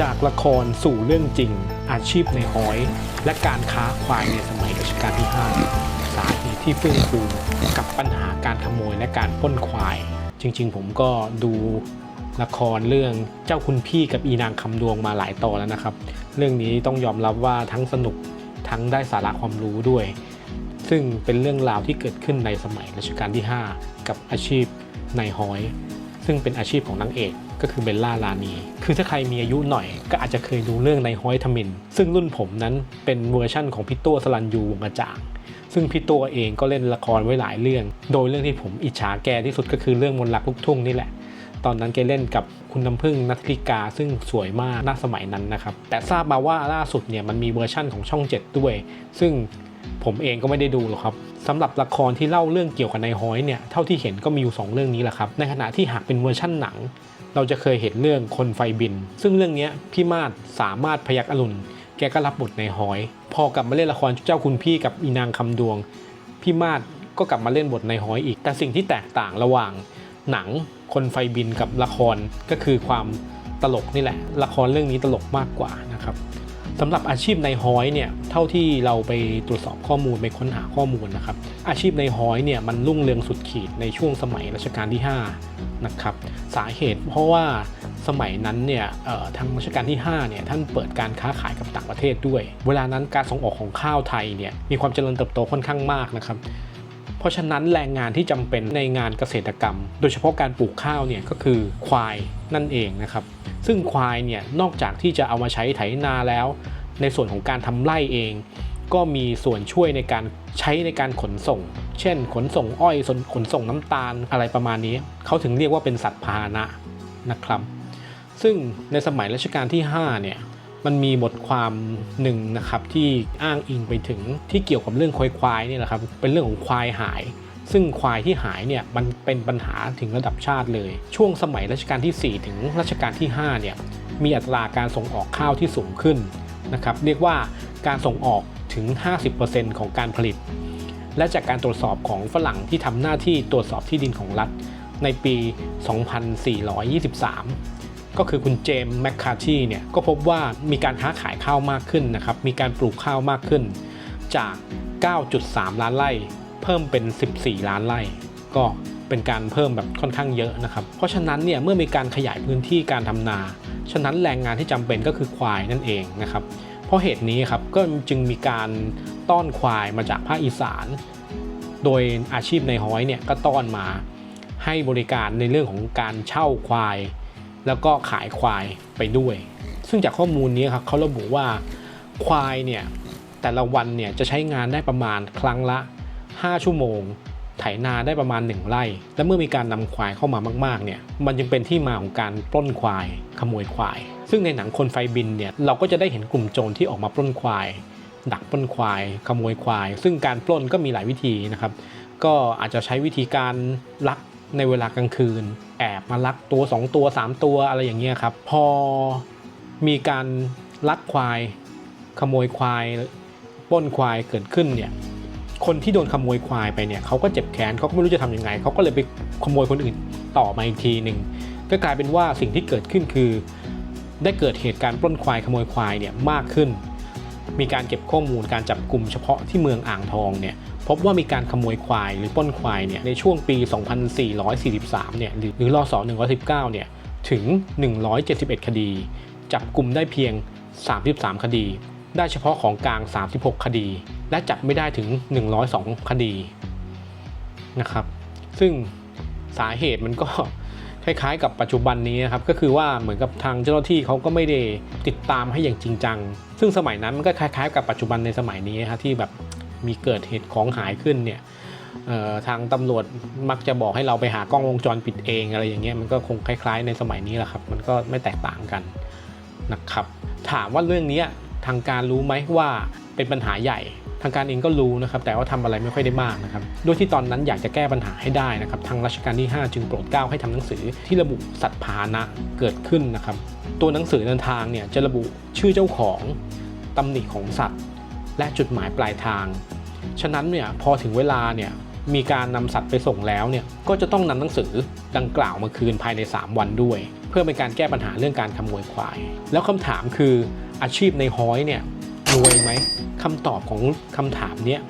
จากละครสู่เรื่องจริง อาชีพในห้อย และการค้าควายในสมัยรัชกาลที่ 5 สาเหตุที่เฟื่องฟูกับปัญหาการขโมยและการป้นควาย จริงๆ ผมก็ดูละครเรื่องเจ้าคุณพี่กับอีนางคำดวงมาหลายตอนแล้วนะครับ เรื่องนี้ต้องยอมรับว่าทั้งสนุกทั้งได้สาระความรู้ด้วย ซึ่งเป็นเรื่องราวที่เกิดขึ้นในสมัยรัชกาลที่ 5 กับอาชีพนายฮ้อย ซึ่งเป็นอาชีพของนางเอกก็คือเบลล่าลานี คือถ้าใครมีอายุหน่อย ก็อาจจะเคยดูเรื่องในฮอยทมิน ซึ่งรุ่นผมนั้นเป็นเวอร์ชั่นของพี่ตัวสลันยูวงกระจ่างซึ่งพี่ตัวเองก็เล่นละครไว้หลายเรื่อง โดยเรื่องที่ผมอิจฉาแกที่สุดก็คือเรื่องมนต์รักลูกทุ่งนี่แหละ ตอนนั้นแกเล่นกับคุณน้ำพึ่งนัทธิกาซึ่งสวยมากณสมัยนั้นนะครับ แต่ทราบมาว่าล่าสุดเนี่ยมันมีเวอร์ชั่นของช่อง 7 ด้วย ซึ่ง ผมเองก็ไม่ได้ดูหรอกครับสำหรับละครที่เล่าเรื่องเกี่ยวกับนายฮ้อยเนี่ยเท่าที่เห็นก็มีอยู่ 2 เรื่องนี้แหละครับ ในขณะที่หากเป็นเวอร์ชั่นหนัง เราจะเคยเห็นเรื่องคนไฟบิน ซึ่งเรื่องนี้พี่มาศสามารถพยักอรุณแกก็รับบทในฮ้อย พอกลับมาเล่นละครเจ้าคุณพี่กับอีนางคำดวง พี่มาศก็กลับมาเล่นบทในฮ้อยอีก แต่สิ่งที่แตกต่างระหว่างหนังคนไฟบินกับละครก็คือความตลกนี่แหละ ละครเรื่องนี้ตลกมากกว่า สำหรับอาชีพในฮ้อยเนี่ยเท่าที่เราไปตรวจสอบข้อมูลไปค้นหาข้อมูลนะครับอาชีพในฮ้อยเนี่ยมันรุ่งเรืองสุดขีดในช่วงสมัยรัชกาลที่5นะครับสาเหตุเพราะว่าสมัยนั้นเนี่ยทางรัชกาลที่5เนี่ยท่านเปิดการค้าขายกับต่างประเทศด้วย เวลานั้นการส่งออกของข้าวไทยเนี่ยมีความเจริญเติบโตค่อนข้างมากนะครับ เพราะฉะนั้นแรงงานที่จำเป็นในงานเกษตรกรรม โดยเฉพาะการปลูกข้าวเนี่ยก็คือควายนั่นเองนะครับซึ่งควายเนี่ยนอกจากที่จะเอามาใช้ไถนาแล้ว ในส่วนของการทำไร่เอง ก็มีส่วนช่วยในการใช้ในการขนส่ง เช่น ขนส่งอ้อยขนส่งน้ำตาลอะไรประมาณนี้ เขาถึงเรียกว่าเป็นสัตว์พาหนะนะครับ ซึ่งในสมัยรัชกาลที่5เนี่ย มันมีบทความหนึ่งนะครับที่อ้างอิงไปถึงที่เกี่ยวกับเรื่องควายควายเนี่ยแหละครับเป็นเรื่องของควายหาย ซึ่งควายที่หายเนี่ยมันเป็นปัญหาถึงระดับชาติเลย ช่วงสมัยรัชกาลที่ 4 ถึงรัชกาลที่5เนี่ยมีอัตราการส่งออกข้าวที่สูงขึ้นนะครับเรียกว่าการส่งออกถึง 50%ของการผลิต และจากการตรวจสอบของฝรั่งที่ทำหน้าที่ตรวจสอบที่ดินของรัฐในปี 2423 ก็คือคุณเจมส์แมคคาร์ทีเนี่ยก็พบว่ามีการค้าขายข้าวมากขึ้นนะครับ มีการปลูกข้าวมากขึ้น จาก 9.3 ล้านไร่ เพิ่มเป็น 14 ล้านไร่ ก็เป็นการเพิ่มแบบค่อนข้างเยอะนะครับ เพราะฉะนั้นเนี่ยเมื่อมีการขยายพื้นที่การทำนา ฉะนั้นแรงงานที่จำเป็นก็คือควายนั่นเองนะครับ เพราะเหตุนี้ครับก็จึงมีการต้อนควายมาจากภาคอีสาน โดยอาชีพในห้อยเนี่ยก็ต้อนมาให้บริการในเรื่องของการเช่าควาย แล้วก็ขายควายไปด้วย ซึ่งจากข้อมูลนี้ครับเขาระบุว่าควายเนี่ยแต่ละวันเนี่ยจะใช้งานได้ประมาณครั้งละ 5 ชั่วโมง ไถนาได้ประมาณ 1ไร่ และเมื่อมีการนำควายเข้ามามากๆเนี่ยมันจึงเป็นที่มาของการปล้นควายขโมยควาย ซึ่งในหนังคนไฟบินเนี่ยเราก็จะได้เห็นกลุ่มโจรที่ออกมาปล้นควาย ดักปล้นควาย ขโมยควาย ซึ่งการปล้นก็มีหลายวิธีนะครับ ก็อาจจะใช้วิธีการลัก ในเวลากลางคืน แอบมาลักตัว 2 ตัว 3 ตัวอะไรอย่างเงี้ยครับ พอมีการลักควาย ขโมยควายปล้นควายเกิดขึ้นเนี่ยคนที่โดนขโมยควายไปเนี่ยเขาก็เจ็บแค้นเขาก็ไม่รู้จะทำยังไงเขาก็เลยไปขโมยคนอื่นต่อมาอีกทีหนึ่งก็กลายเป็นว่าสิ่งที่เกิดขึ้นคือ ได้เกิดเหตุการณ์ปล้นควายขโมยควายเนี่ยมากขึ้น มีการเก็บข้อมูลการจับกลุ่มเฉพาะที่เมืองอ่างทองเนี่ยพบว่ามีการขโมยควายหรือปล้นควายเนี่ยในช่วงปี 2443 เนี่ยหรือรือรศ119 เนี่ยถึง 171 คดี จับกลุ่มได้เพียง 33 คดี ได้เฉพาะของกลาง 36 คดี และจับไม่ได้ถึง 102 คดีนะครับซึ่งสาเหตุมันก็ คล้ายๆ กับปัจจุบันนี้นะครับก็คือว่าเหมือนกับทางเจ้าหน้าที่เขาก็ไม่ได้ติดตามให้อย่างจริงจัง ซึ่งสมัยนั้นมันก็คล้ายๆ กับปัจจุบันในสมัยนี้ครับที่แบบมีเกิดเหตุของหายขึ้นเนี่ยทางตำรวจมักจะบอกให้เราไปหากล้องวงจรปิดเองอะไรอย่างเงี้ยมันก็คงคล้าย ๆ ในสมัยนี้แหละครับ มันก็ไม่แตกต่างกันนะครับ ถามว่าเรื่องนี้ ทางการรู้ไหมว่าเป็นปัญหาใหญ่ ทางการเองก็รู้นะครับ แต่ว่าทำอะไรไม่ค่อยได้มากนะครับด้วยที่ตอนนั้นอยากจะแก้ปัญหาให้ได้นะครับ ทางรัชกาลที่ 5 จึงโปรดเกล้าให้ทำหนังสือที่ระบุสัตว์พาหนะเกิดขึ้นนะครับ ตัวหนังสือเดินทางเนี่ยจะระบุชื่อเจ้าของตำหนิของสัตว์ และจุดหมายปลายทาง ฉะนั้นเนี่ยพอถึงเวลาเนี่ยมีการนำสัตว์ไปส่งแล้วเนี่ยก็จะต้องนำหนังสือดังกล่าวมาคืนภายใน 3 วันด้วย เพื่อเป็นการแก้ปัญหาเรื่องการขโมยควาย แล้วคำถามคืออาชีพในฮ้อยเนี่ยรวยไหมคำตอบของคำถามเนี้ย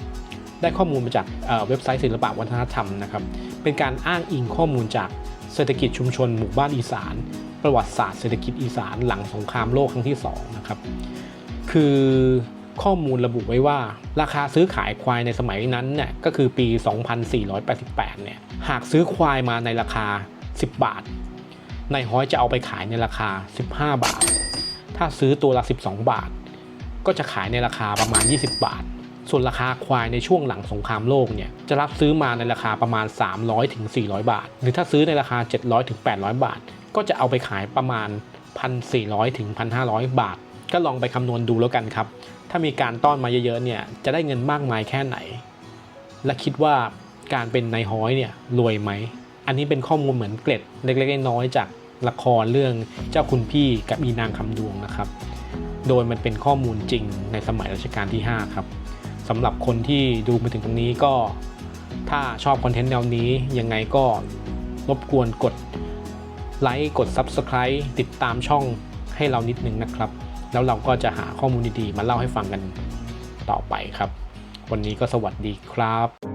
ได้ข้อมูลมาจากเอ่อเว็บไซต์ศิลปะวัฒนธรรมนะครับเป็นการอ้างอิงข้อมูลจากเศรษฐกิจชุมชนหมู่บ้านอีสาน ประวัติศาสตร์เศรษฐกิจอีสานหลังสงครามโลกครั้งที่สองนะครับคือข้อมูลระบุไว้ว่า ราคาซื้อขายควายในสมัยนั้นเนี่ยก็คือปี 2488 เนี่ยหากซื้อควายมาในราคา 10 บาท นายฮ้อยจะเอาไปขายในราคา 15 บาท ถ้าซื้อตัวละ 12 บาท ก็จะขายในราคาประมาณ 20 บาท ส่วนราคาควายในช่วงหลังสงครามโลกเนี่ยจะรับซื้อมาในราคาประมาณ 300ถึงบาท หรือถ้าซื้อในราคา 700ถึง800บาท ก็จะเอาไปขายประมาณ 1,400ถึง1,500 บาท ก็ลองไปคำนวณดูแล้วกันครับ ถ้ามีการต้อนมาเยอะๆเนี่ยจะได้เงินมากมายแค่ไหน และคิดว่าการเป็นนายฮ้อยเนี่ยรวยไหม อันนี้เป็นข้อมูลเหมือนเกร็ดเล็กๆน้อยๆจากละครเรื่องเจ้าคุณพี่กับอีนางคำดวงนะครับ โดยมันเป็นข้อมูลจริงในสมัยรัชกาลที่ 5 ครับสำหรับคนที่ดูมาถึงตรงนี้ก็ ถ้าชอบคอนเทนต์แนวนี้ยังไงก็รบกวนกดไลค์กด Subscribe ติดตามช่องให้เรานิดนึงนะครับ แล้วเราก็จะหาข้อมูลดีๆ มาเล่าให้ฟังกันต่อไปครับ วันนี้ก็สวัสดีครับ